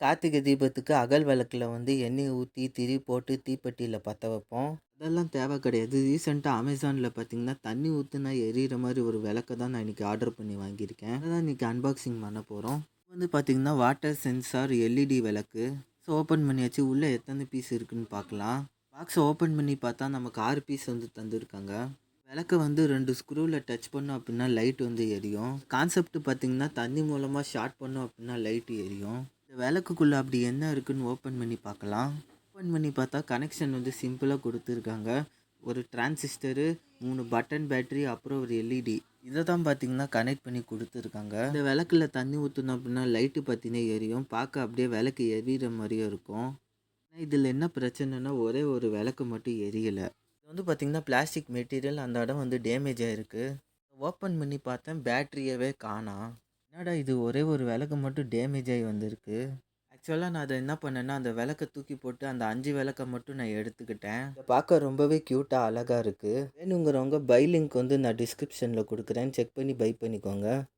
கார்த்திகை தீபத்துக்கு அகல் விளக்கில் வந்து எண்ணெய் ஊற்றி திரி போட்டு தீப்பெட்டியில் பற்ற வைப்போம். அதெல்லாம் தேவை கிடையாது. ரீசெண்டாக அமேசானில் பார்த்தீங்கன்னா தண்ணி ஊற்றுனா எரியிற மாதிரி ஒரு விளக்கை தான் நான் இன்றைக்கி ஆர்டர் பண்ணி வாங்கியிருக்கேன். அதான் இன்றைக்கி அன்பாக்சிங் பண்ண போகிறோம் வந்து பார்த்திங்கன்னா வாட்டர் சென்சார் எல்இடி விளக்கு. ஸோ ஓப்பன் பண்ணியாச்சு. உள்ளே எத்தனை பீஸ் இருக்குன்னு பார்க்கலாம் பாக்ஸை ஓப்பன் பண்ணி பார்த்தா நமக்கு ஆறு பீஸ் வந்து தந்துருக்காங்க. விளக்கை வந்து ரெண்டு ஸ்க்ரூவில் டச் பண்ணோம் அப்படின்னா லைட் வந்து எரியும். கான்செப்ட் பார்த்தீங்கன்னா தண்ணி மூலமாக ஷார்ட் பண்ணோம் அப்படின்னா லைட் எரியும். விளக்குக்குள்ளே அப்படி என்ன இருக்குன்னு ஓப்பன் பண்ணி பார்க்கலாம். ஓப்பன் பண்ணி பார்த்தா கனெக்ஷன் வந்து சிம்பிளாக கொடுத்துருக்காங்க. ஒரு டிரான்சிஸ்டரு மூணு பட்டன் பேட்டரி அப்புறம் ஒரு எல்இடி இதை தான் பார்த்தீங்கன்னா கனெக்ட் பண்ணி கொடுத்துருக்காங்க. இந்த விளக்குல தண்ணி ஊற்றணும் அப்படின்னா லைட்டு பார்த்தீங்கன்னா எரியும். பார்க்க அப்படியே விளக்கு எரியிற மாதிரியும் இருக்கும். ஆனால் இதில் என்ன பிரச்சனைனா ஒரே ஒரு விளக்கு மட்டும் எரியலை. இது வந்து பார்த்திங்கன்னா பிளாஸ்டிக் மெட்டீரியல் அந்த இடம் வந்து டேமேஜ் ஆகிருக்கு ஓப்பன் பண்ணி பார்த்தேன் பேட்டரியவே காணாம் என்னடா இது? ஒரே ஒரு விளக்கு மட்டும் டேமேஜ் ஆகி வந்திருக்கு. ஆக்சுவலாக நான் அதை என்ன பண்ணேன்னா அந்த விளக்கை தூக்கி போட்டு அந்த அஞ்சு விளக்கை மட்டும் நான் எடுத்துக்கிட்டேன். பார்க்க ரொம்பவே க்யூட்டாக அழகாக இருக்குது வேணுங்கிறவங்க பை லிங்க் வந்து நான் டிஸ்கிரிப்ஷனில் கொடுக்குறேன். செக் பண்ணி பை பண்ணிக்கோங்க.